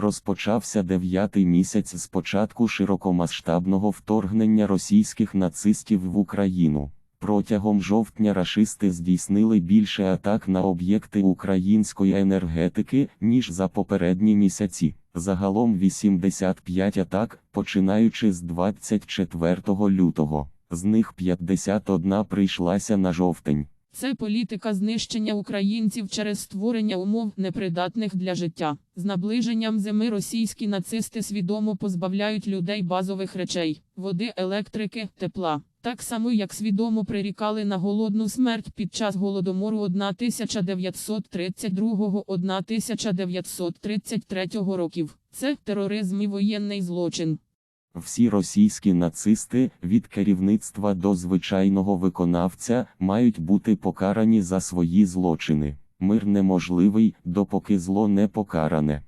Розпочався дев'ятий місяць з початку широкомасштабного вторгнення російських нацистів в Україну. Протягом жовтня рашисти здійснили більше атак на об'єкти української енергетики, ніж за попередні місяці. Загалом 85 атак, починаючи з 24 лютого. З них 51 прийшлася на жовтень. Це політика знищення українців через створення умов непридатних для життя. З наближенням зими російські нацисти свідомо позбавляють людей базових речей води, електрики, тепла. Так само, як свідомо прирікали на голодну смерть під час голодомору 1932-1933 років. Це тероризм і воєнний злочин. Всі російські нацисти, від керівництва до звичайного виконавця, мають бути покарані за свої злочини. Мир неможливий, допоки зло не покаране.